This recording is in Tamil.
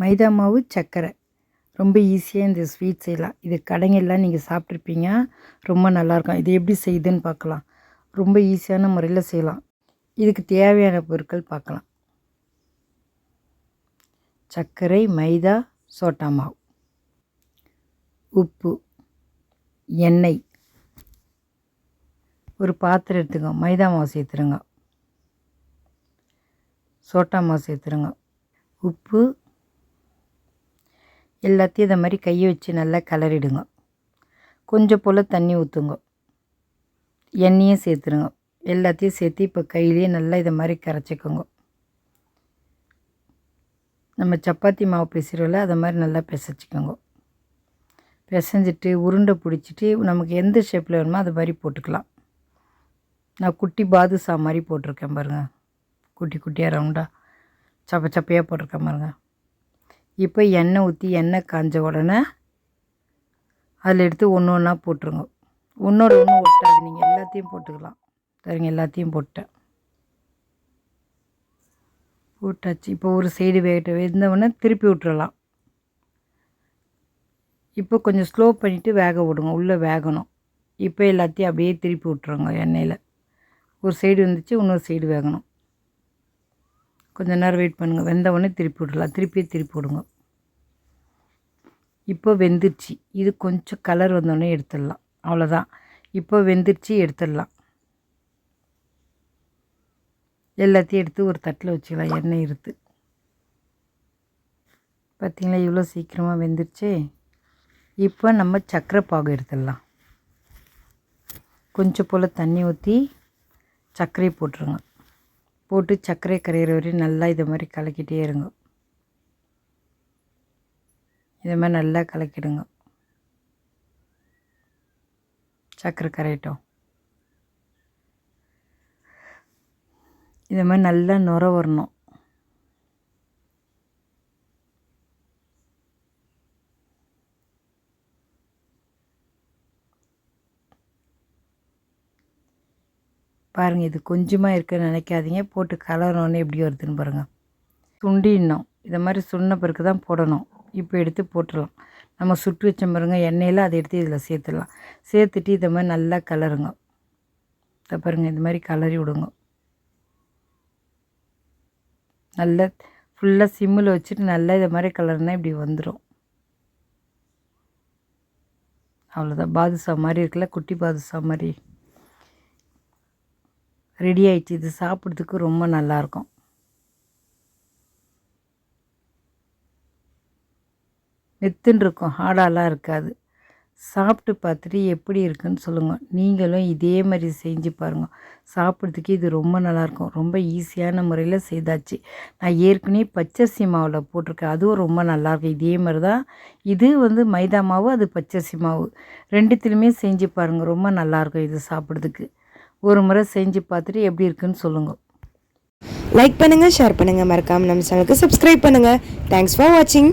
மைதா மாவு சர்க்கரை ரொம்ப ஈஸியாக இந்த ஸ்வீட் செய்யலாம். இது கடைங்கெல்லாம் நீங்கள் சாப்பிட்ருப்பீங்க ரொம்ப நல்லாயிருக்கும். இது எப்படி செய்யுதுன்னு பார்க்கலாம். ரொம்ப ஈஸியான முறையில் செய்யலாம். இதுக்கு தேவையான பொருட்கள் பார்க்கலாம். சர்க்கரை மைதா சோட்டா மாவு. உப்பு எண்ணெய். ஒரு பாத்திரம் எடுத்துங்க மைதா மாவு சேர்த்துருங்க. சோட்டா மாவு சேர்த்துருங்க. உப்பு எல்லாத்தையும் இதை மாதிரி கையை வச்சு நல்லா கலரிடுங்க கொஞ்சம் போல் தண்ணி ஊற்றுங்க எண்ணெயும் சேர்த்துருங்க. எல்லாத்தையும் சேர்த்து இப்போ கையிலேயே நல்லா இதை மாதிரி கரைச்சிக்கோங்க. நம்ம சப்பாத்தி மாவு பிசைறோம்ல அதை மாதிரி நல்லா பிசைச்சிக்கோங்க. பிசைஞ்சிட்டு உருண்டை பிடிச்சிட்டு நமக்கு எந்த ஷேப்பில் வேணுமோ அது மாதிரி போட்டுக்கலாம். நான் குட்டி பாதுஷா மாதிரி போட்டிருக்கேன் பாருங்கள் குட்டி குட்டியாக ரவுண்டாக சப்ப சப்பையாக போட்டிருக்கேன் பாருங்கள் இப்போ எண்ணெய் ஊற்றி எண்ணெய் காஞ்ச உடனே அதில் எடுத்து ஒன்று ஒன்றா போட்டுருங்க. ஒன்றோட ஒன்று ஒட்டாது. நீங்கள் எல்லாத்தையும் போட்டுக்கலாம். சரிங்க எல்லாத்தையும் போட்டேன். போட்டாச்சு. இப்போ ஒரு சைடு வேகட்ட வெந்தவொடனே திருப்பி விட்டுறலாம். இப்போ கொஞ்சம் ஸ்லோ பண்ணிவிட்டு வேக விடுங்க. உள்ளே வேகணும். இப்போ எல்லாத்தையும் அப்படியே திருப்பி விட்ருங்க எண்ணெயில். ஒரு சைடு வந்துச்சு இன்னொரு சைடு வேகணும். கொஞ்சம் நேரம் வெயிட் பண்ணுங்கள் வெந்தவொடனே திருப்பி விடலாம் திருப்பி திருப்பி விடுங்க. இப்போ வெந்துருச்சு. இது கொஞ்சம் கலர் வந்தோடனே எடுத்துடலாம். அவ்வளோதான். இப்போ வெந்துருச்சு எடுத்துடலாம். எல்லாத்தையும் எடுத்து ஒரு தட்டில் வச்சுக்கலாம். எண்ணெய் இருத்து பார்த்திங்களா? இவ்வளோ சீக்கிரமாக வெந்துருச்சு. இப்போ நம்ம சக்கரை பாகு எடுத்துடலாம். கொஞ்சம் போல் தண்ணி ஊற்றி சர்க்கரையை போட்டுருங்க. போட்டு சர்க்கரை கரையிற வரையும் நல்லா இதை மாதிரி கலக்கிட்டே இருங்க. இதை மாதிரி நல்லா கலக்கிடுங்க. சர்க்கரை கரையட்டும் இதை மாதிரி நல்லா நுர வரணும். பாருங்கள் இது கொஞ்சமாக இருக்குன்னு நினைக்காதீங்க. போட்டு கலரணுன்னு எப்படி வருதுன்னு பாருங்கள் சுண்டிடணும் இதை மாதிரி சுண்ண பிறகு தான் போடணும். இப்போ எடுத்து போட்டுடலாம். நம்ம சுட்டு வச்ச பாருங்க எண்ணெயில் அதை எடுத்து இதில் சேர்த்துடலாம். சேர்த்துட்டு இதை மாதிரி நல்லா கலருங்க. இதை பாருங்கள் இந்த மாதிரி கலரி விடுங்க. நல்லா ஃபுல்லாக சிம்மில் வச்சுட்டு நல்லா இதை மாதிரி கலர்னால் இப்படி வந்துடும் அவ்வளோதான் பாதுஷா மாதிரி இருக்குல்ல குட்டி பாதுஷா மாதிரி. ரெடி ஆயிடுச்சு. இது சாப்பிட்றதுக்கு ரொம்ப நல்லாயிருக்கும் மெத்துன்னு இருக்கும் ஹார்டாலாம் இருக்காது. சாப்பிட்டு பார்த்துட்டு எப்படி இருக்குன்னு சொல்லுங்கள் நீங்களும் இதே மாதிரி செஞ்சு பாருங்கள் சாப்பிட்றதுக்கு இது ரொம்ப நல்லாயிருக்கும். ரொம்ப ஈஸியான முறையில் செய்தாச்சு. நான் ஏற்கனவே பச்சரிசி மாவில் போட்டிருக்கேன். அதுவும் ரொம்ப நல்லாயிருக்கும். இதே மாதிரி தான். இது வந்து மைதா மாவு அது பச்சரிசி மாவு. ரெண்டுத்துலேயுமே செஞ்சு பாருங்கள் ரொம்ப நல்லாயிருக்கும் இது சாப்பிட்றதுக்கு. ஒரு முறை செஞ்சு பார்த்துட்டு எப்படி இருக்குன்னு சொல்லுங்கள் லைக் பண்ணுங்கள் ஷேர் பண்ணுங்கள் மறக்காமல் நம்ம சேனலுக்கு சப்ஸ்கிரைப் பண்ணுங்கள் தேங்க்ஸ் ஃபார் வாட்சிங்